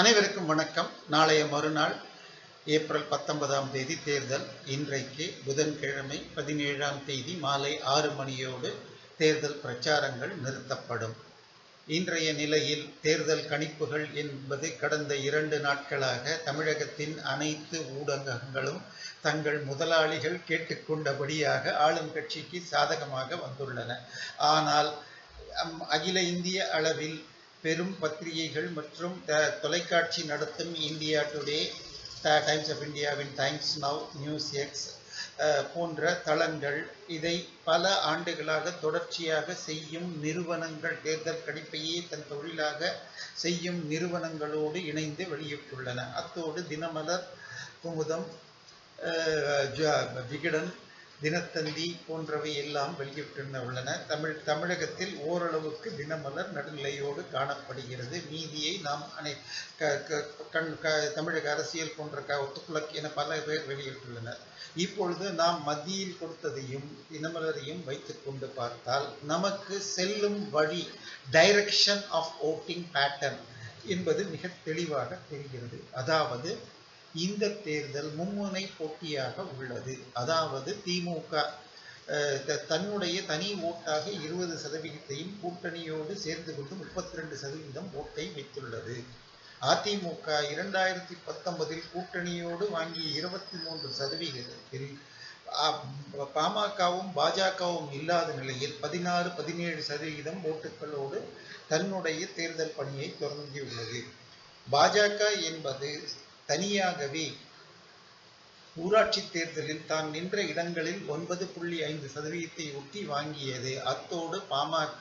அனைவருக்கும் வணக்கம். நாளைய மறுநாள் ஏப்ரல் பத்தொன்பதாம் தேதி தேர்தல். இன்றைக்கு புதன்கிழமை பதினேழாம் தேதி மாலை ஆறு மணியோடு தேர்தல் பிரச்சாரங்கள் நிறுத்தப்படும். இன்றைய நிலையில் தேர்தல் கணிப்புகள் என்பது கடந்த இரண்டு நாட்களாக தமிழகத்தின் அனைத்து ஊடகங்களும் தங்கள் முதலாளிகள் கேட்டுக்கொண்டபடியாக ஆளும் கட்சிக்கு சாதகமாக வந்துள்ளன. ஆனால் அகில இந்திய அளவில் பெரும் பத்திரிகைகள் மற்றும் த- தொலைக்காட்சி நடத்தும் India Today the Times of இந்தியாவின் டைம்ஸ் நவ் நியூஸ் எக்ஸ் போன்ற தளங்கள் இதை பல ஆண்டுகளாக தொடர்ச்சியாக செய்யும் நிறுவனங்கள் தேர்தல் கணிப்பையே தன் தொழிலாக செய்யும் நிறுவனங்களோடு இணைந்து வெளியிட்டுள்ளன. அத்தோடு தினமலர் குமுதம் ஜ- விகடன் தினத்தந்தி போன்றவை எல்லாம் வெளியிட்டுள்ளன தமிழ் தமிழகத்தில் ஓரளவுக்கு தினமலர் நடுநிலையோடு காணப்படுகிறது. மீதியை நாம் அனை க- க- கண் க தமிழக அரசியல் போன்ற க ஒத்துக்குளக் என பல பேர் வெளியிட்டுள்ளனர். இப்பொழுது நாம் மத்தியில் கொடுத்ததையும் தினமலரையும் வைத்துக்கொண்டு பார்த்தால் நமக்கு செல்லும் வழி டைரக்ஷன் ஆஃப் ஓட்டிங் பேட்டர்ன் என்பது மிக தெளிவாக தெரிகிறது. அதாவது இந்த தேர்தல் மும்முனை போட்டியாக உள்ளது. அதாவது திமுக த- தன்னுடைய தனி ஓட்டாக இருபது சதவிகிதத்தையும் கூட்டணியோடு சேர்ந்து கொண்டு முப்பத்தி ரெண்டு சதவீதம் ஓட்டை வைத்துள்ளது. அதிமுக இரண்டாயிரத்தி பத்தொன்பதில் கூட்டணியோடு வாங்கிய இருபத்தி மூன்று சதவிகிதத்தில் பாமகவும் பாஜகவும் இல்லாத நிலையில் பதினாறு பதினேழு சதவிகிதம் ஓட்டுகளோடு தன்னுடைய தேர்தல் பணியை தொடங்கியுள்ளது. பாஜக என்பது தனியாகவே ஊராட்சி தேர்தலில் தான் நின்ற இடங்களில் ஒன்பது புள்ளி ஐந்து சதவீதத்தை ஒட்டி வாங்கியது. அத்தோடு பாமக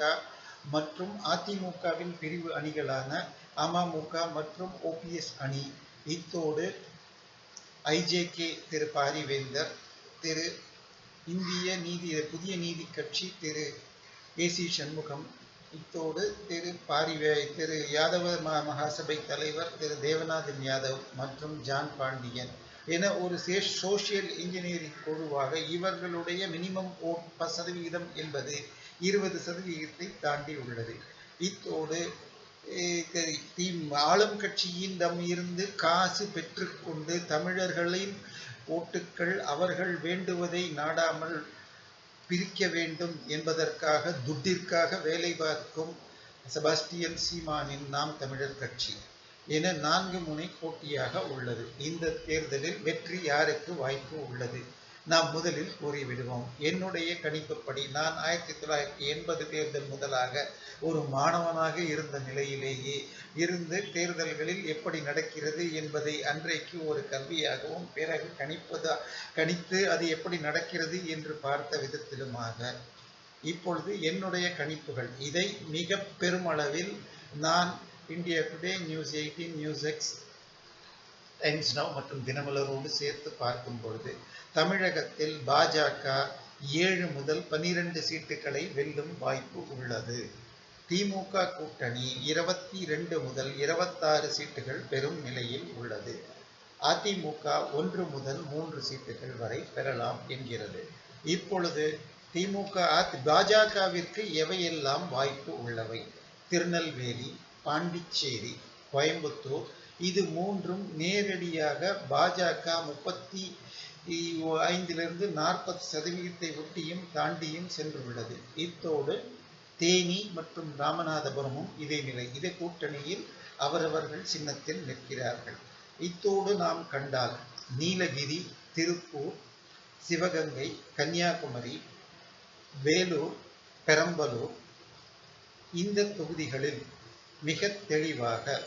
மற்றும் அதிமுகவின் பிரிவு அணிகளான அமமுக மற்றும் ஓபிஎஸ் அணி. இத்தோடு ஐஜேகே திரு பாரிவேந்தர் திரு இந்திய நீதி புதிய நீதி கட்சி திரு ஏசி சண்முகம் இத்தோடு திரு பாரிவே திரு யாதவ மகாசபை தலைவர் திரு தேவநாதன் யாதவ் மற்றும் ஜான் பாண்டியன் என ஒரு சோசியல் இன்ஜினியரிங் குழுவாக இவர்களுடைய மினிமம் ஓட் ப- சதவிகிதம் என்பது இருபது சதவிகிதத்தை தாண்டி உள்ளது. இத்தோடு தி- ஆளும் கட்சியிடம் இருந்து காசு பெற்றுக்கொண்டு தமிழர்களின் ஓட்டுக்கள் அவர்கள் வேண்டுவதை நாடாமல் பிரிக்க வேண்டும் என்பதற்காக துட்டிற்காக வேலை பார்க்கும் செபாஸ்டியன் சீமானின் நாம் தமிழர் கட்சி என நான்கு முனை போட்டியாக உள்ளது. இந்த தேர்தலில் வெற்றி யாருக்கு வாய்ப்பு உள்ளது? நாம் முதலில் கூறிவிடுவோம். என்னுடைய கணிப்புப்படி நான் ஆயிரத்தி தொள்ளாயிரத்தி எண்பது தேர்தல் முதலாக ஒரு மாணவனாக இருந்த நிலையிலேயே இருந்து தேர்தல்களில் எப்படி நடக்கிறது என்பதை அன்றைக்கு ஒரு கல்வியாகவும் பிறகு கணிப்பதா கணித்து அது எப்படி நடக்கிறது என்று பார்த்த விதத்திலுமாக. இப்பொழுது என்னுடைய கணிப்புகள். இதை மிக பெருமளவில் நான் India Today News eighteen News X Times Now மற்றும் தினமலரோடு சேர்த்து பார்க்கும் பொழுது தமிழகத்தில் பாஜக ஏழு முதல் பனிரெண்டு சீட்டுகளை வெல்லும் வாய்ப்பு உள்ளது. திமுக கூட்டணி இருபத்தி ரெண்டு முதல் இருபத்தாறு சீட்டுகள் பெறும் நிலையில் உள்ளது. அதிமுக ஒன்று முதல் மூன்று சீட்டுகள் வரை பெறலாம் என்கிறது. இப்பொழுது திமுக பாஜகவிற்கு எவையெல்லாம் வாய்ப்பு உள்ளவை? திருநெல்வேலி பாண்டிச்சேரி கோயம்புத்தூர் இது மூன்றும் நேரடியாக பாஜக முப்பத்தி ஐந்திலிருந்து நாற்பது சதவிகிதத்தை ஒட்டியும் தாண்டியும் சென்றுள்ளது. இத்தோடு தேனி மற்றும் ராமநாதபுரமும் இதே நிலை. இதே கூட்டணியில் அவரவர்கள் சின்னத்தில் நிற்கிறார்கள். இத்தோடு நாம் கண்டால் நீலகிரி திருப்பூர் சிவகங்கை கன்னியாகுமரி வேலூர் பெரம்பலூர் இந்த தொகுதிகளில் மிக தெளிவாக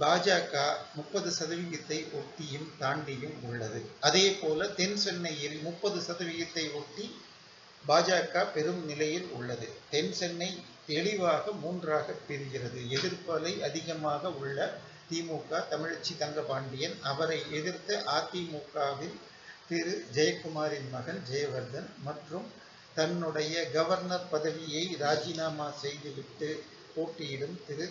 பாஜக முப்பது சதவிகிதத்தை ஒட்டியும் தாண்டியும் உள்ளது. அதே போல தென் சென்னையில் முப்பது சதவிகிதத்தை ஒட்டி பாஜக பெரும் நிலையில் உள்ளது. தென் சென்னை தெளிவாக மூன்றாக பிரிகிறது. எதிர்ப்பலை அதிகமாக உள்ள திமுக தமிழச்சி தங்கபாண்டியன் அவரை எதிர்த்த அதிமுகவில் திரு ஜெயக்குமாரின் மகன் ஜெயவர்தன் மற்றும் தன்னுடைய கவர்னர் பதவியை ராஜினாமா செய்துவிட்டு போட்டியிடும் திரு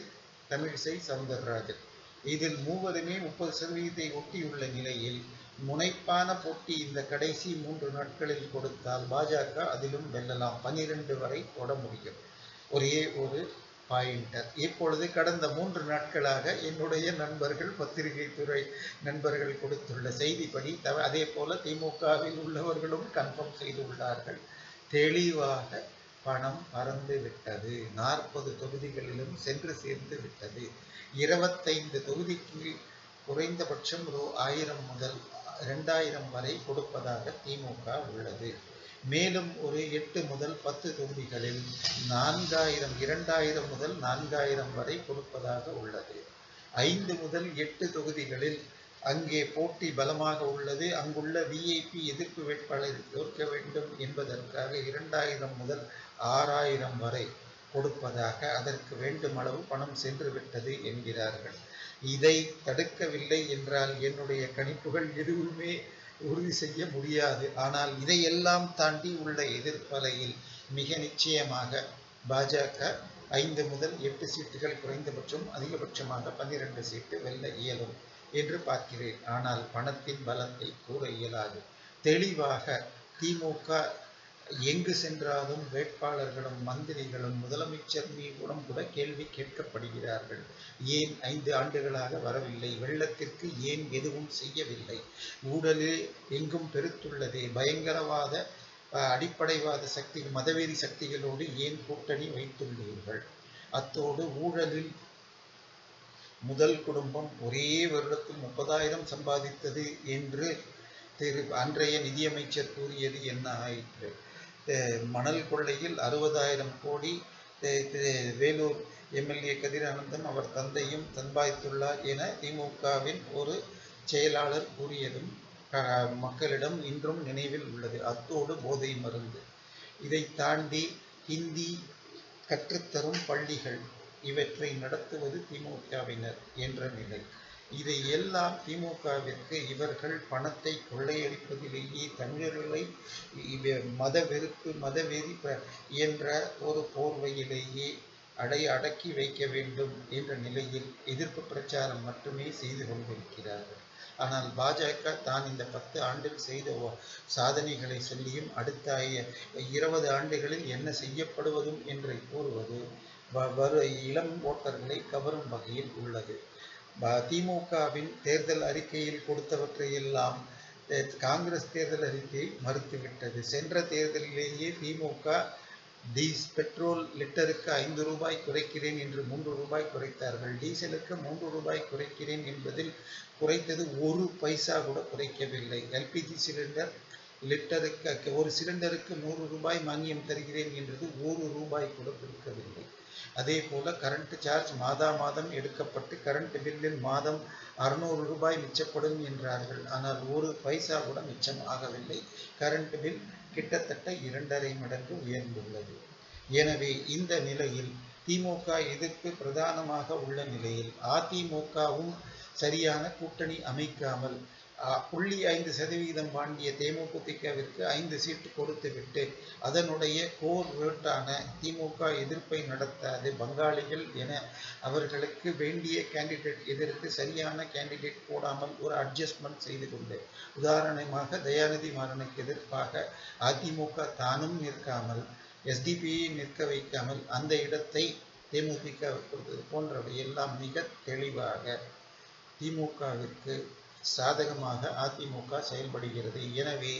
தமிழிசை சவுந்தரராஜன். இதில் மூவருமே முப்பது சதவீதத்தை ஒட்டியுள்ள நிலையில் முனைப்பான போட்டி இந்த கடைசி மூன்று நாட்களில் கொடுத்தால் பாஜக அதிலும் வெல்லலாம். பன்னிரண்டு வரை தொட முடியும். ஒரே ஒரு பாயிண்டர் இப்பொழுது கடந்த மூன்று நாட்களாக என்னுடைய நண்பர்கள் பத்திரிகை துறை நண்பர்கள் கொடுத்துள்ள செய்திப்படி தவ அதே போல திமுகவில் உள்ளவர்களும் கன்ஃபார்ம் செய்துள்ளார்கள் தெளிவாக பணம் பறந்து விட்டது. நாற்பது தொகுதிகளிலும் சென்று சேர்ந்து விட்டது. இருபத்தைந்து தொகுதிக்கு குறைந்தபட்சம் ரூ ஆயிரம் முதல் ரெண்டாயிரம் வரை கொடுப்பதாக திமுக உள்ளது. மேலும் ஒரு எட்டு முதல் பத்து தொகுதிகளில் நான்காயிரம் இரண்டாயிரம் முதல் நான்காயிரம் வரை கொடுப்பதாக உள்ளது. ஐந்து முதல் எட்டு தொகுதிகளில் அங்கே போட்டி பலமாக உள்ளது. அங்குள்ள விஐபி எதிர்ப்பு வேட்பாளர் தோற்க வேண்டும் என்பதற்காக இரண்டாயிரம் முதல் ஆறாயிரம் வரை கொடுப்பதாக அதற்கு வேண்டுமளவு பணம் சென்று விட்டது என்கிறார்கள். இதை தடுக்கவில்லை என்றால் என்னுடைய கணிப்புகள் எதுவுமே உறுதி செய்ய முடியாது. ஆனால் இதையெல்லாம் தாண்டி உள்ள எதிர்ப்பலையில் மிக நிச்சயமாக பாஜக ஐந்து முதல் எட்டு சீட்டுகள் குறைந்தபட்சம் அதிகபட்சமாக பன்னிரண்டு சீட்டு வெல்ல இயலும் என்று பார்க்கிறேன். ஆனால் பணத்தின் பலத்தை கூற இயலாது. தெளிவாக திமுக எங்கு சென்றாலும் வேட்பாளர்களும் மந்திரிகளும் முதலமைச்சர் மீதும் கூட கேள்வி கேட்கப்படுகிறார்கள். ஏன் ஐந்து ஆண்டுகளாக வரவில்லை? வெள்ளத்திற்கு ஏன் எதுவும் செய்யவில்லை? ஊழலே எங்கும் பெருத்துள்ளதே. பயங்கரவாத அடிப்படைவாத சக்தி மதவெறி சக்திகளோடு ஏன் கூட்டணி வைத்துள்ளீர்கள்? அத்தோடு ஊழலில் முதல் குடும்பம் ஒரே வருடத்தில் முப்பதாயிரம் சம்பாதித்தது என்று திரு அன்றைய நிதியமைச்சர் கூறியது என்ன ஆயிற்று? மணல் கொள்ளையில் அறுபதாயிரம் கோடி வேலூர் எம்எல்ஏ கதிரானந்தம் அவர் தந்தையும் சம்பாதித்துள்ளார் என திமுகவின் ஒரு செயலாளர் கூறியதும் மக்களிடம் இன்றும் நினைவில் உள்ளது. அத்தோடு போதை மருந்து. இதை தாண்டி ஹிந்தி கற்றுத்தரும் பள்ளிகள் இவற்றை நடத்துவது திமுகவினர் என்ற நிலை. இதை எல்லாம் திமுகவிற்கு இவர்கள் பணத்தை கொள்ளையடிப்பதிலேயே தமிழர்களை மத வெறுப்பு மதவெறி என்ற ஒரு போர்வையிலேயே அடை அடக்கி வைக்க வேண்டும் என்ற நிலையில் எதிர்ப்பு பிரச்சாரம் மட்டுமே செய்து கொண்டிருக்கிறார்கள். ஆனால் பாஜக தான் இந்த பத்து ஆண்டில் செய்த சாதனைகளை சொல்லியும் அடுத்த இருபது ஆண்டுகளில் என்ன செய்யப்படுவதும் என்று கூறுவது வரு இளம் ஓட்டர்களை கவரும் வகையில் உள்ளது. திமுகவின் தேர்தல் அறிக்கையில் கொடுத்தவற்றையெல்லாம் காங்கிரஸ் தேர்தல் அறிக்கை மறுத்துவிட்டது. சென்ற தேர்தலிலேயே திமுக டீஸ் பெட்ரோல் லிட்டருக்கு ஐந்து ரூபாய் குறைக்கிறேன் என்று மூன்று ரூபாய் குறைத்தார்கள். டீசலுக்கு மூன்று ரூபாய் குறைக்கிறேன் என்பதில் குறைத்தது ஒரு பைசா கூட குறைக்கவில்லை. எல்பிஜி சிலிண்டர் லிட்டருக்கு ஒரு சிலிண்டருக்கு நூறு ரூபாய் மானியம் தருகிறேன் என்றது ஒரு ரூபாய் கூட கொடுக்கவில்லை. அதே போல கரண்ட் சார்ஜ் மாதா மாதம் எடுக்கப்பட்டு கரண்ட் பில்லில் மாதம் அறுநூறு ரூபாய் மிச்சப்படும் என்றார்கள். ஆனால் ஒரு பைசா கூட மிச்சம் ஆகவில்லை. கரண்ட் பில் கிட்டத்தட்ட இரண்டரை மடங்கு உயர்ந்துள்ளது. எனவே இந்த நிலையில் திமுக எதிர்ப்பு பிரதானமாக உள்ள நிலையில் அதிமுகவும் சரியான கூட்டணி அமைக்காமல் புள்ளி ஐந்து சதவிகிதம் வாண்டிய தேமுதிகவிற்கு ஐந்து சீட்டு கொடுத்துவிட்டு அதனுடைய கோர் வேட்டான திமுக எதிர்ப்பை நடத்தாது பங்காளிகள் என அவர்களுக்கு வேண்டிய கேண்டிடேட் எதிர்த்து சரியான கேண்டிடேட் போடாமல் ஒரு அட்ஜஸ்ட்மெண்ட் செய்து கொண்டு உதாரணமாக தயாநிதி மாறனுக்கு எதிர்ப்பாக அதிமுக தானும் நிற்காமல் எஸ்டிபியை நிற்க வைக்காமல் அந்த இடத்தை தேமுதிக கொடுத்தது போன்றவை எல்லாம் மிக தெளிவாக திமுகவிற்கு சாதகமாக அதிமுக செயல்படுகிறது. எனவே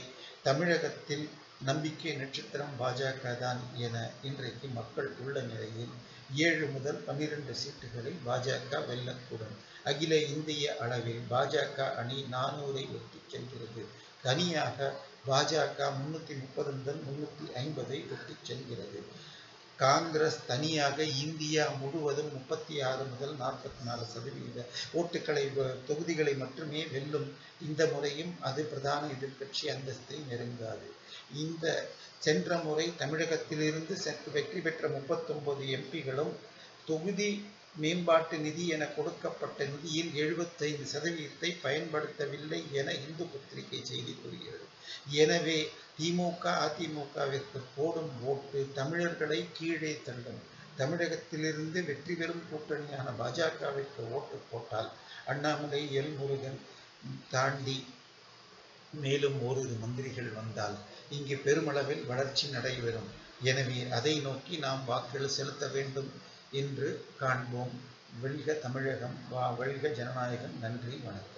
தமிழகத்தில் நம்பிக்கை நட்சத்திரம் பாஜக தான் என இன்றைக்கு மக்கள் உள்ள நிலையில் ஏழு முதல் பன்னிரண்டு சீட்டுகளில் பாஜக வெல்லக்கூடும் அகில இந்திய அளவில் பாஜக அணி நானூரை ஒட்டி செல்கிறது. தனியாக பாஜக முன்னூற்றி முப்பது முதல் முன்னூற்றி ஐம்பதை ஒட்டி செல்கிறது. காங்கிரஸ் தனியாக இந்தியா முழுவதும் முப்பத்தி ஆறு முதல் நாற்பத்தி நாலு சதவீத ஓட்டுக்களை தொகுதிகளை மட்டுமே வெல்லும் இந்த முறையும் அது பிரதான எதிர்கட்சி அந்தஸ்தை நெருங்காது. இந்த சென்ற முறை தமிழகத்திலிருந்து வெற்றி பெற்ற முப்பத்தொன்பது எம்பிகளும் தொகுதி மேம்பாட்டு நிதி என கொடுக்கப்பட்ட நிதியில் எழுபத்தைந்து சதவீதத்தை பயன்படுத்தவில்லை என இந்து பத்திரிகை செய்தி கூறுகிறது. எனவே திமுக அதிமுகவிற்கு போடும் ஓட்டு தமிழர்களை கீழே தள்ளும். தமிழகத்திலிருந்து வெற்றி பெறும் கூட்டணியான பாஜகவிற்கு ஓட்டு போட்டால் அண்ணாமலை எல் முருகன் தாண்டி மேலும் ஓரிரு மந்திரிகள் வந்தால் இங்கு பெருமளவில் வளர்ச்சி நடைபெறும். எனவே அதை நோக்கி நாம் வாக்குகள் செலுத்த வேண்டும். இன்று காண்போம். வெல்க தமிழகம் வா வெல்க ஜனநாயகம். நன்றி வணக்கம்.